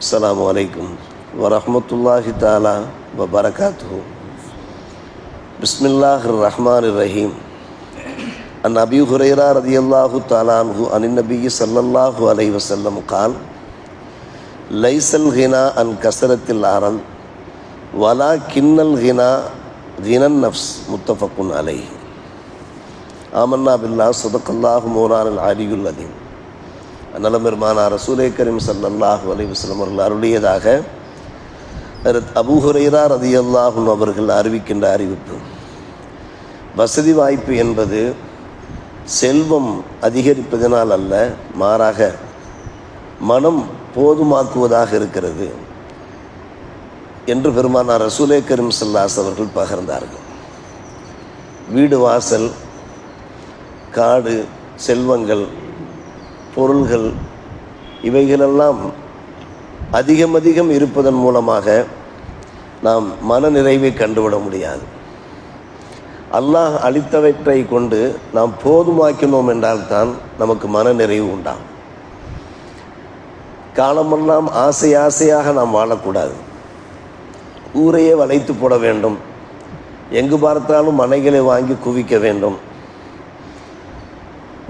السلام عليكم ورحمة الله تعالى وبركاته. بسم الله الرحمن الرحيم. عن أبي هريرة رضي الله تعالى عنه عن النبي صلى الله عليه وسلم قال ليس الغنى عن كسرة العرل ولكن الغنى غنى النفس. متفق عليه. آمنا بالله صدق الله مولانا العلي العظيم. பெருமானா ரசூலே கரீம் சல்லல்லாஹு அலைஹி அவர்கள் அருளியதாக ஹஜரத் அபூ அவர்கள் அறிவிக்கின்ற அறிவிப்பு. வசதி வாய்ப்பு என்பது செல்வம் அதிகரிப்பதனால் அல்ல மாறாக மனம் போதுமாக்குவதாக இருக்கிறது என்று பெருமானார் ரசூலே கரீம் சல்லாஸ் அவர்கள் பகிர்ந்தார்கள். வீடு வாசல் காடு செல்வங்கள் பொருள்கள் இவைகளெல்லாம் அதிகம் அதிகம் இருப்பதன் மூலமாக நாம் மன நிறைவை கண்டுவிட முடியாது. அல்லாஹ் அளித்தவற்றை கொண்டு நாம் போதுமாக்கினோம் என்றால்தான் நமக்கு மன நிறைவு உண்டாகும். காலமெல்லாம் ஆசை ஆசையாக நாம் வாழக்கூடாது. ஊரையே வளைத்து போட வேண்டும். எங்கு பார்த்தாலும் மனைகளை வாங்கி குவிக்க வேண்டும்.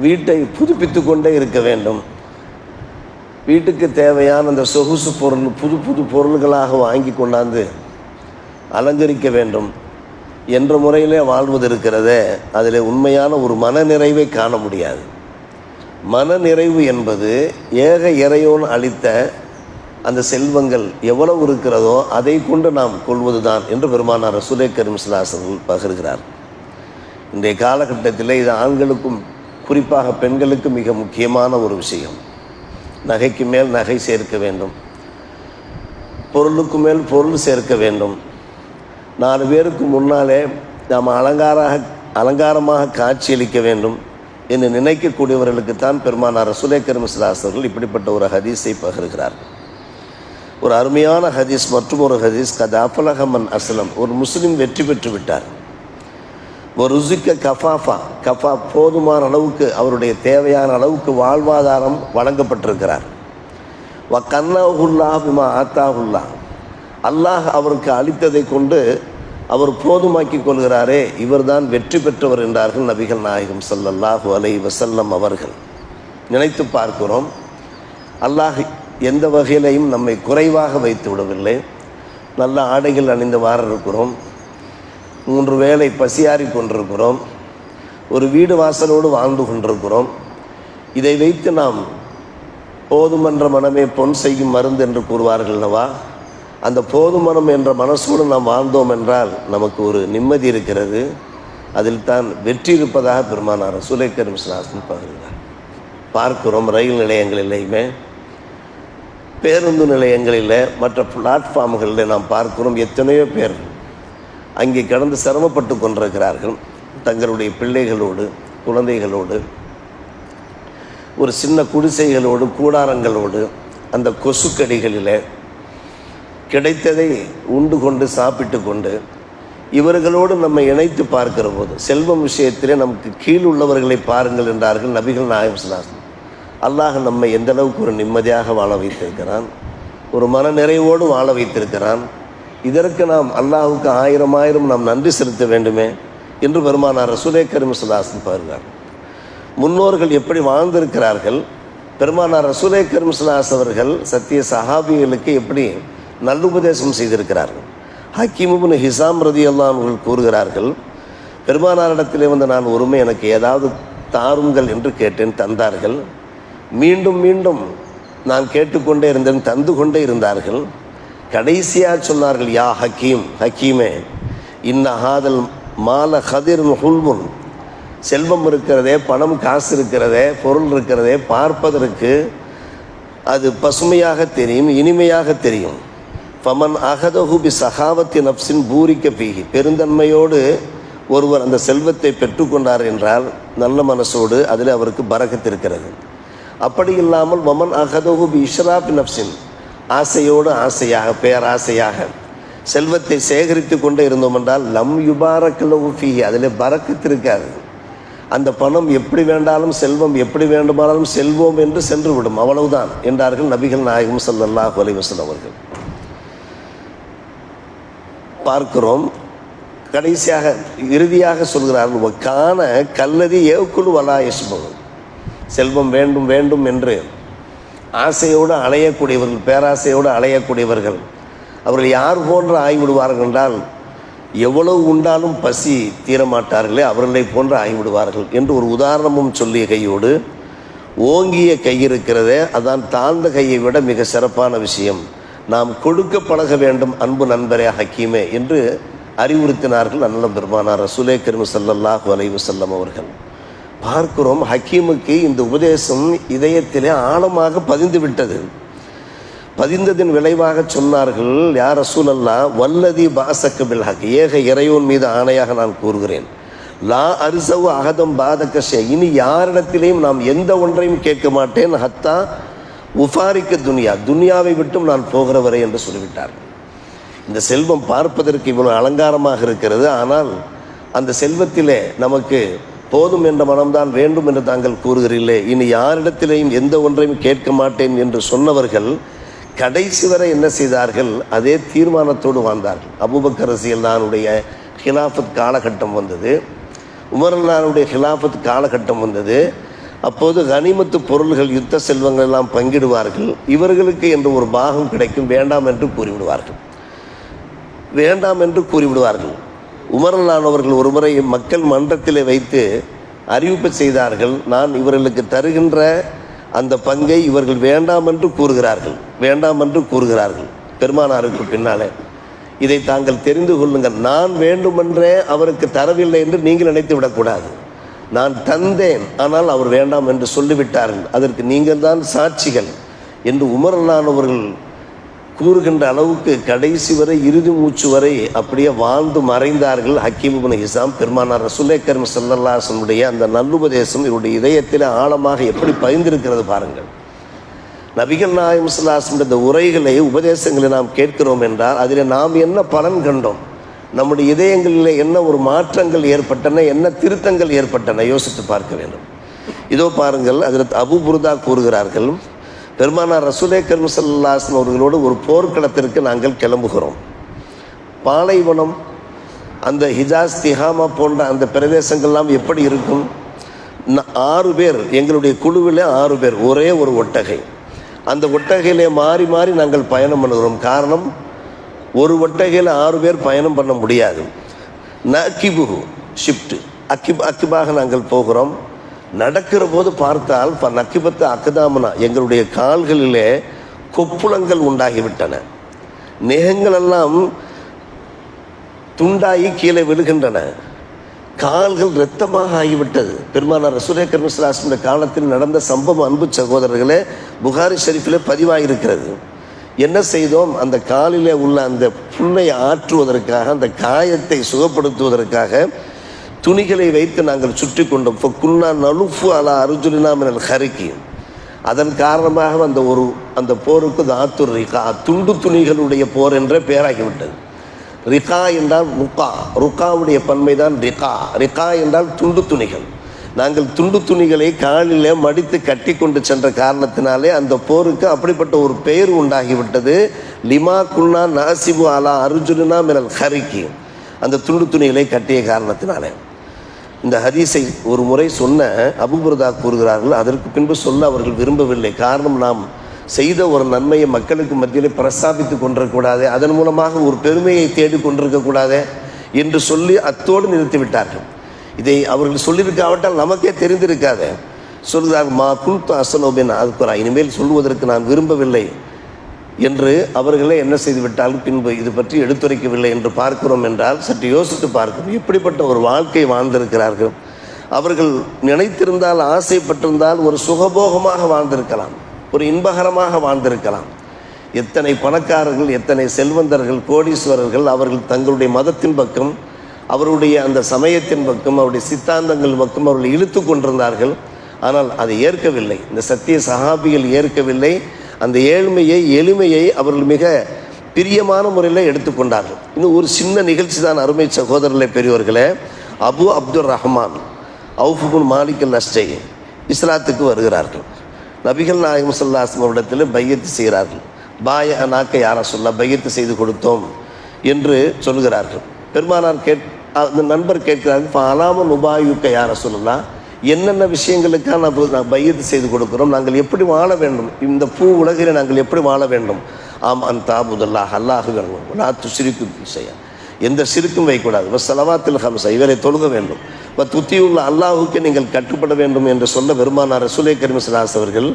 வீட்டை புதுப்பித்து கொண்டே இருக்க வேண்டும். வீட்டுக்கு தேவையான அந்த சொகுசு பொருள் புது புது பொருள்களாக வாங்கி கொண்டாந்து அலங்கரிக்க வேண்டும். என்ற முறையிலே வாழ்வது இருக்கிறதே அதில் உண்மையான ஒரு மனநிறைவை காண முடியாது. மனநிறைவு என்பது ஏக இறையோன் அளித்த அந்த செல்வங்கள் எவ்வளவு இருக்கிறதோ அதை கொண்டு நாம் கொள்வதுதான் என்று பெருமானார் ரசூலே சிலாசர்கள் பகிர்கிறார். இன்றைய காலகட்டத்தில் இது ஆண்களுக்கும் குறிப்பாக பெண்களுக்கு மிக முக்கியமான ஒரு விஷயம். நகைக்கு மேல் நகை சேர்க்க வேண்டும். பொருளுக்கு மேல் பொருள் சேர்க்க வேண்டும். நாலு பேருக்கு முன்னாலே நாம் அலங்காராக அலங்காரமாக காட்சியளிக்க வேண்டும் என்று நினைக்கக்கூடியவர்களுக்குத்தான் பெருமானார் ரசுலே கரிமசிலாசர்கள் இப்படிப்பட்ட ஒரு ஹதீஸை பகிர்கிறார். ஒரு அருமையான ஹதீஸ் மற்றும் ஒரு ஹதீஸ் கதாஃபலஹமன் அசலம் ஒரு முஸ்லீம் வெற்றி பெற்று விட்டார். ருசிக்க கஃபாஃபா. கஃபா போதுமான அளவுக்கு அவருடைய தேவையான அளவுக்கு வாழ்வாதாரம் வழங்கப்பட்டிருக்கிறார். வ கன்னாஹுல்லா பிமா ஆத்தாஹுல்லா. அல்லாஹ் அவருக்கு அளித்ததை கொண்டு அவர் போதுமாக்கி கொள்கிறாரே இவர்தான் வெற்றி பெற்றவர் என்றார்கள் நபிகள் நாயகம் சல்லல்லாஹு அலை வசல்லம் அவர்கள். நினைத்து பார்க்கிறோம் அல்லாஹ் எந்த வகையிலையும் நம்மை குறைவாக வைத்து விடவில்லை. நல்ல ஆடைகள் அணிந்து வார இருக்கிறோம் மூன்று வேளை பசியாறி கொண்டிருக்கிறோம். ஒரு வீடு வாசலோடு வாழ்ந்து கொண்டிருக்கிறோம். இதை வைத்து நாம் போதுமன்ற மனமே பொன் செய்யும் மருந்து என்று கூறுவார்கள் அல்லவா? அந்த போதுமனம் என்ற மனசோடு நாம் வாழ்ந்தோம் என்றால் நமக்கு ஒரு நிம்மதி இருக்கிறது. அதில் தான் வெற்றி இருப்பதாக பெருமானார் சுலைக்கரும் சாசன் பகிர்ந்தார் பார்க்கிறோம் ரயில் நிலையங்களிலேயுமே பேருந்து நிலையங்களில் மற்ற பிளாட்ஃபார்ம்களில் நாம் பார்க்கிறோம். எத்தனையோ பேர் அங்கே கடந்து சிரமப்பட்டு கொண்டிருக்கிறார்கள். தங்களுடைய பிள்ளைகளோடு குழந்தைகளோடு ஒரு சின்ன குடிசைகளோடு கூடாரங்களோடு அந்த கொசுக்கடிகளில் கிடைத்ததை உண்டு கொண்டு சாப்பிட்டு கொண்டு இவர்களோடு நம்ம இணைத்து பார்க்கிற போது செல்வம் விஷயத்திலே நமக்கு கீழ் உள்ளவர்களை பாருங்கள் என்றார்கள் நபிகள் நாயம் சொன்னார்கள் அல்லாஹ் நம்மை எந்தளவுக்கு ஒரு நிம்மதியாக வாழ வைத்திருக்கிறான்? ஒரு மன நிறைவோடு வாழ வைத்திருக்கிறான்? இதற்கு நாம் அல்லாஹுக்கு ஆயிரம் ஆயிரம் நாம் நன்றி செலுத்த வேண்டுமே என்று பெருமானார் ரசூலே கரீம் சுல்லாசன் பாருங்கள் முன்னோர்கள் எப்படி வாழ்ந்திருக்கிறார்கள்? பெருமானார் ரசூலே கரீம் சுல்லாஸ் அவர்கள் சத்திய சஹாபிகளுக்கு எப்படி நல்லுபதேசம் செய்திருக்கிறார்கள்? ஹக்கீமுபின் ஹிசாம் ரதி அவர்கள் கூறுகிறார்கள் பெருமானாரிடத்திலே வந்து நான் ஒருமை எனக்கு ஏதாவது தாருங்கள் என்று கேட்டேன் தந்தார்கள். மீண்டும் மீண்டும் நான் கேட்டுக்கொண்டே இருந்தேன் தந்து கொண்டே இருந்தார்கள். கடைசியாக சொன்னார்கள் யா ஹக்கீம் ஹக்கீமே இன்ன ஹாதல் மால ஹதிர் ஹுல்முன். செல்வம் இருக்கிறதே பணம் காசு இருக்கிறதே பொருள் இருக்கிறதே பார்ப்பதற்கு அது பசுமையாக தெரியும் இனிமையாக தெரியும். பமன் அகதஹு பி சகாவத்தி நப்சின் பூரிக்க பீகி பெருந்தன்மையோடு ஒருவர் அந்த செல்வத்தை பெற்றுக்கொண்டார் என்றால் நல்ல மனசோடு அதில் அவருக்கு பரகத்திருக்கிறது அப்படி இல்லாமல் வமன் அகதஹு பி இஷ்ராபி நப்சின் ஆசையோடு ஆசையாக பேராசையாக செல்வத்தை சேகரித்து கொண்டே இருந்தோம் என்றால் லம் யுபாரக்கலவு ஃபீஹி அதில் பறக்கத்து இருக்காது. அந்த பணம் எப்படி வேண்டாலும் செல்வம் எப்படி வேண்டுமானாலும் செல்வோம் என்று சென்று விடும். அவ்வளவுதான் என்றார்கள் நபிகள் நாயகம் ஸல்லல்லாஹு அலைஹி அவர்கள். பார்க்கிறோம் கடைசியாக இறுதியாக சொல்கிறார்கள் காண கல்லதி ஏவுக்குழு வலா செல்வம் வேண்டும் வேண்டும் என்று. ஆசையோடு அலையக்கூடியவர்கள் பேராசையோடு அலையக்கூடியவர்கள். அவர்கள் யார் போன்று ஆய்விடுவார்கள் என்றால் எவ்வளவு உண்டாலும் பசி தீரமாட்டார்களே அவர்களை போன்று ஆய்விடுவார்கள் என்று ஒரு உதாரணமும் சொல்லிய கையோடு ஓங்கிய கை இருக்கிறதே அதான் தாழ்ந்த கையை விட மிக சிறப்பான விஷயம். நாம் கொடுக்க பழக வேண்டும் அன்பு நண்பரே ஹக்கீமே என்று அறிவுறுத்தினார்கள் நல்ல பெருமானார் ரசூலே கரிமு ஸல்லல்லாஹு வலைவு செல்லம் அவர்கள். பார்க்கிறோம் ஹக்கீமுக்கு இந்த உபதேசம் இதயத்திலே ஆழமாக பதிந்து விட்டது பதிந்ததின் விளைவாக சொன்னார்கள் யார் அசூலல்லா வல்லதி பாசக்கு பில்ஹக் ஏக இறைவன் மீது ஆணையாக நான் கூறுகிறேன். லா அரிசவு அகதம் பாதகஷே இனி யாரிடத்திலையும் நாம் எந்த ஒன்றையும் கேட்க மாட்டேன். ஹத்தா உஃபாரிக்க துனியா. துனியாவை விட்டும் நான் போகிறவரை என்று சொல்லிவிட்டார். இந்த செல்வம் பார்ப்பதற்கு இவ்வளோ அலங்காரமாக இருக்கிறது. ஆனால் அந்த செல்வத்திலே நமக்கு போதும் என்ற மனம்தான் வேண்டும் என்று தாங்கள் கூறுகிறீர்களே. இனி யாரிடத்திலேயும் எந்த ஒன்றையும் கேட்க மாட்டேன் என்று சொன்னவர்கள் கடைசி வரை என்ன செய்தார்கள்? அதே தீர்மானத்தோடு வாழ்ந்தார்கள். அபூபக்கர் ரசியல்லானுடைய ஹிலாஃபத் காலகட்டம் வந்தது. உமரல்லானுடைய ஹிலாஃபத் காலகட்டம் வந்தது. அப்போது கனிமத்து பொருள்கள் யுத்த செல்வங்கள் எல்லாம் பங்கிடுவார்கள். இவர்களுக்கு என்று ஒரு பாகம் கிடைக்கும் வேண்டாம் என்று கூறிவிடுவார்கள். வேண்டாம் என்று கூறிவிடுவார்கள். உமரலானவர்கள் ஒருமுறை மக்கள் மன்றத்திலே வைத்து அறிவிப்பு செய்தார்கள் நான் இவர்களுக்கு தருகின்ற அந்த பங்கை இவர்கள் வேண்டாம் என்று கூறுகிறார்கள் வேண்டாம் என்று கூறுகிறார்கள். பெருமானாருக்கு பின்னாலே இதை தாங்கள் தெரிந்து கொள்ளுங்கள். நான் வேண்டுமென்றே அவருக்கு தரவில்லை என்று நீங்கள் நினைத்து விடக்கூடாது. நான் தந்தேன் ஆனால் அவர் வேண்டாம் என்று சொல்லிவிட்டார்கள். அதற்கு நீங்கள் தான் சாட்சிகள் என்று உமரலானவர்கள் கூறுகின்ற அளவுக்கு கடைசி வரை இறுதி மூச்சு வரை அப்படியே வாழ்ந்து மறைந்தார்கள் ஹக்கீம் இபின் ஹிசாம். பெருமானார் ரசூலே கரும் சல்லல்லாசனுடைய அந்த நல்லுபதேசம் இவருடைய இதயத்தில் ஆழமாக எப்படி பயந்திருக்கிறது பாருங்கள். நபிகள் நாயம் சுல்லாசம் இந்த உரைகளை உபதேசங்களை நாம் கேட்கிறோம் என்றால் அதில் நாம் என்ன பலன் கண்டோம்? நம்முடைய இதயங்களில் என்ன ஒரு மாற்றங்கள் ஏற்பட்டன? என்ன திருத்தங்கள் ஏற்பட்டன? யோசித்து பார்க்க வேண்டும். இதோ பாருங்கள் அதில் அபு புருதா கூறுகிறார்கள் பெருமானார் ரசூலே கருமசல்லாசன் அவர்களோடு ஒரு போர்க்களத்திற்கு நாங்கள் கிளம்புகிறோம். பாலைவனம் அந்த ஹிஜாஸ் திஹாமா போன்ற அந்த பிரதேசங்கள்லாம் எப்படி இருக்கும்? ந- ஆறு பேர் எங்களுடைய குழுவில் ஆறு பேர் ஒரே ஒரு ஒட்டகை. அந்த ஒட்டகையிலே மாறி மாறி நாங்கள் பயணம் பண்ணுகிறோம். காரணம் ஒரு ஒட்டகையில் ஆறு பேர் பயணம் பண்ண முடியாது. ந நக்கிபு ஷிஃப்ட்டு அக்கிப் அக்கிபாக நாங்கள் போகிறோம். நடக்கிற போது பார்த்தால் இப்போ நக்கிபத்து அக்கதாமனா எங்களுடைய கால்களிலே கொப்புளங்கள் உண்டாகிவிட்டன. நெகங்கள் எல்லாம் துண்டாகி கீழே விழுகின்றன. கால்கள் இரத்தமாக ஆகிவிட்டது. பெருமானார் ரசூலேக்கர் மிஸ்லாஸ்மின் காலத்தில் நடந்த சம்பவம் அன்பு சகோதரர்களே புகாரி ஷெரீஃபிலே பதிவாகியிருக்கிறது என்ன செய்தோம்? அந்த காலிலே உள்ள அந்த புண்ணை ஆற்றுவதற்காக அந்த காயத்தை சுகப்படுத்துவதற்காக துணிகளை வைத்து நாங்கள் சுற்றி கொண்டோம் இப்போ குன்னா நலுஃபு அலா அர்ஜுனா மினல் ஹரிக்கி அதன் காரணமாக அந்த ஒரு அந்த போருக்கு தாத்துர் ரிகா துண்டு துணிகளுடைய போர் என்ற பெயராகிவிட்டது ரிகா என்றால் ருக்கா ருக்காவுடைய பன்மை தான் ரிகா. ரிகா என்றால் துண்டு துணிகள். நாங்கள் துண்டு துணிகளை காலில் மடித்து கட்டி கொண்டு சென்ற காரணத்தினாலே அந்த போருக்கு அப்படிப்பட்ட ஒரு பெயர் உண்டாகிவிட்டது. லிமா குன்னா நாசிபு அலா அர்ஜுனா மினல் ஹரிக்கி அந்த துண்டு துணிகளை கட்டிய காரணத்தினாலே. இந்த ஹதீஸை ஒரு முறை சொன்ன அபுபுரதா கூறுகிறார்கள். அதற்கு பின்பு சொல்ல அவர்கள் விரும்பவில்லை. காரணம் நாம் செய்த ஒரு நன்மையை மக்களுக்கு மத்தியில் பிரஸ்தாபித்து கொண்டிருக்கக்கூடாது. அதன் மூலமாக ஒரு பெருமையை தேடி கொண்டிருக்கக்கூடாது என்று சொல்லி அத்தோடு நிறுத்திவிட்டார்கள் இதை அவர்கள் சொல்லியிருக்காவிட்டால் நமக்கே தெரிந்திருக்காது. சொல்கிறார் மா குல்து அசனோபின் அதுக்குறா இனிமேல் சொல்லுவதற்கு நான் விரும்பவில்லை. என்று அவர்களே என்ன செய்து விட்டாலும் பின்பு இது பற்றி எடுத்துரைக்கவில்லை என்று பார்க்கிறோம் என்றால் சற்று யோசித்து பார்க்கிறோம் எப்படிப்பட்ட ஒரு வாழ்க்கை வாழ்ந்திருக்கிறார்கள்? அவர்கள் நினைத்திருந்தால் ஆசைப்பட்டிருந்தால் ஒரு சுகபோகமாக வாழ்ந்திருக்கலாம் ஒரு இன்பகரமாக வாழ்ந்திருக்கலாம். எத்தனை பணக்காரர்கள் எத்தனை செல்வந்தர்கள் கோடீஸ்வரர்கள் அவர்கள் தங்களுடைய மதத்தின் பக்கம் அவருடைய அந்த சமயத்தின் பக்கம் அவருடைய சித்தாந்தங்கள் பக்கம் அவர்கள் இழுத்து கொண்டிருந்தார்கள். ஆனால் அதை ஏற்கவில்லை. இந்த சத்திய சகாபிகள் ஏற்கவில்லை. அந்த ஏழ்மையை எளிமையை அவர்கள் மிக பிரியமான முறையில் எடுத்துக்கொண்டார்கள். இன்னும் ஒரு சின்ன நிகழ்ச்சி தான் அருமை சகோதரர்களே பெரியவர்களே அபு அப்துல் ரஹ்மான் அவுஃபுகுன் மாலிக்கல் நஷ்டை இஸ்லாத்துக்கு வருகிறார்கள். நபிகள் நாயகம் சொல்லாஸ்லம் இடத்தில் பையத்து செய்கிறார்கள். பாய நாக்க யாரை சொல்ல பையத்து செய்து கொடுத்தோம் என்று சொல்கிறார்கள். பெருமானார் கேட் அந்த நண்பர் கேட்கிறார்கள் அலாம நுபாயுக்க யார சொல்லலாம் என்னென்ன விஷயங்களுக்காக நான் நான் பையத்து செய்து கொடுக்குறோம் நாங்கள் எப்படி வாழ வேண்டும்? இந்த பூ உலகில் நாங்கள் எப்படி வாழ வேண்டும்? ஆம் அந்த தாபுதல்லாஹ் அல்லாஹு நாத்து நான் துசிரிக்கு செய்ய எந்த சிறுக்கும் வைக்கக்கூடாது. செலவாத்தில் ஹம்சா இவரை தொழுக வேண்டும். இப்போ துத்தியுள்ள அல்லாஹுக்கு நீங்கள் கட்டுப்பட வேண்டும் என்று சொல்ல பெருமானார் ரசூலை கரிமசலாஸ் அவர்கள்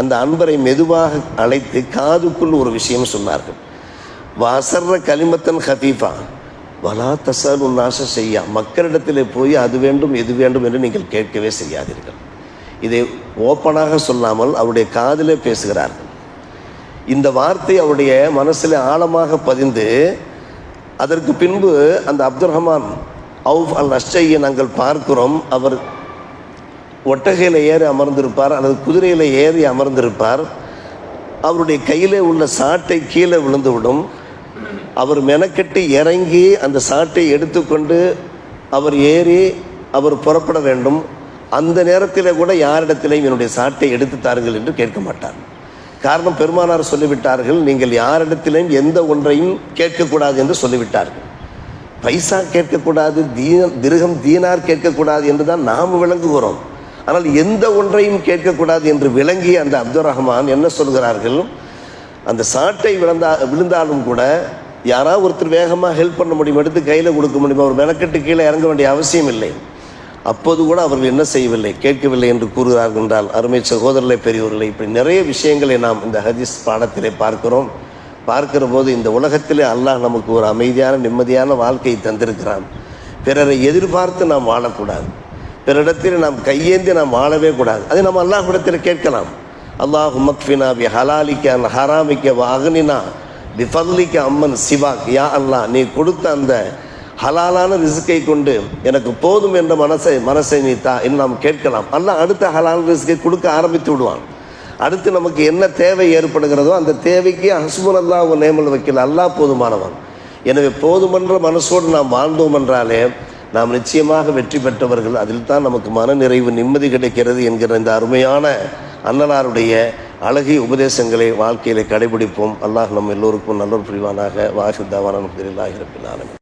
அந்த அன்பரை மெதுவாக அழைத்து காதுக்குள் ஒரு விஷயம் சொன்னார்கள். வாசர்ற கலிமத்தன் ஹபீஃபா வலா தசால் உல்லாச செய்யா. மக்களிடத்தில் போய் அது வேண்டும் இது வேண்டும் என்று நீங்கள் கேட்கவே செய்யாதீர்கள். இதை ஓப்பனாக சொல்லாமல் அவருடைய காதிலே பேசுகிறார்கள். இந்த வார்த்தை அவருடைய மனசில் ஆழமாக பதிந்து அதற்கு பின்பு அந்த அப்துல் ரஹ்மான் அவுஃப் அல் அஷ்டையை நாங்கள் பார்க்கிறோம். அவர் ஒட்டகையில் ஏறி அமர்ந்திருப்பார் அல்லது குதிரையில் ஏறி அமர்ந்திருப்பார். அவருடைய கையிலே உள்ள சாட்டை கீழே விழுந்துவிடும். அவர் மெனக்கெட்டு இறங்கி அந்த சாட்டை எடுத்துக்கொண்டு அவர் ஏறி அவர் புறப்பட வேண்டும். அந்த நேரத்தில் கூட யாரிடத்திலையும் என்னுடைய சாட்டை எடுத்து தாருங்கள் என்று கேட்க மாட்டார். காரணம் பெருமானார் சொல்லிவிட்டார்கள் நீங்கள் யாரிடத்திலையும் எந்த ஒன்றையும் கேட்கக்கூடாது என்று சொல்லிவிட்டார்கள். பைசா கேட்கக்கூடாது தீன திருகம் தீனார் கேட்கக்கூடாது என்று தான் நாம் விளங்குகிறோம். ஆனால் எந்த ஒன்றையும் கேட்கக்கூடாது என்று விளங்கி அந்த அப்துல் ரஹ்மான் என்ன சொல்கிறார்கள்? அந்த சாட்டை விழுந்தா விழுந்தாலும் கூட யாராவது ஒருத்தர் வேகமாக ஹெல்ப் பண்ண முடியும் எடுத்து கையில் கொடுக்க முடியும் அவர் மெனக்கெட்டு கீழே இறங்க வேண்டிய அவசியம் இல்லை. அப்போது கூட அவர்கள் என்ன செய்யவில்லை? கேட்கவில்லை என்று கூறுகிறார்கள் என்றால் அருமை சகோதரர்களை பெரியவர்களை இப்படி நிறைய விஷயங்களை நாம் இந்த ஹதீஸ் பாடத்திலே பார்க்கிறோம். பார்க்கிற போது இந்த உலகத்திலே அல்லாஹ் நமக்கு ஒரு அமைதியான நிம்மதியான வாழ்க்கையை தந்திருக்கிறான். பிறரை எதிர்பார்த்து நாம் வாழக்கூடாது. பிறரிடத்தில் நாம் கையேந்தி நாம் வாழவே கூடாது. அதை நம்ம அல்லாஹ் இடத்தில் கேட்கலாம். அல்லாஹ் மக்ஃபினா பி ஹலாலிக்க ஹராமிக்க வாகனினா விஃபல்லிக்க அம்மன் சிவாக். யா அல்லாஹ் நீ கொடுத்த அந்த ஹலாலான ரிஸ்கை கொண்டு எனக்கு போதும் என்ற மனசை மனசை நீ தா என்று நாம் கேட்கலாம். அல்ல அடுத்த ஹலால் ரிஸ்கை கொடுக்க ஆரம்பித்து விடுவான். அடுத்து நமக்கு என்ன தேவை ஏற்படுகிறதோ அந்த தேவைக்கு ஹஸ்புல் அல்லாஹ் நேமல் வைக்கல. அல்லாஹ் போதுமானவன். எனவே போதுமன்ற மனசோடு நாம் வாழ்ந்தோம் என்றாலே நாம் நிச்சயமாக வெற்றி பெற்றவர்கள். அதில் தான் நமக்கு மன நிறைவு நிம்மதி கிடைக்கிறது என்கிற இந்த அருமையான அண்ணனாருடைய அழகிய உபதேசங்களை வாழ்க்கையில் கடைபிடிப்போம். அல்லாஹ் நம் எல்லோருக்கும் நல்லொரு புரிவானாக. வாஹித்தாவான இல்லாஹிரப்பில் இருப்பினாலும்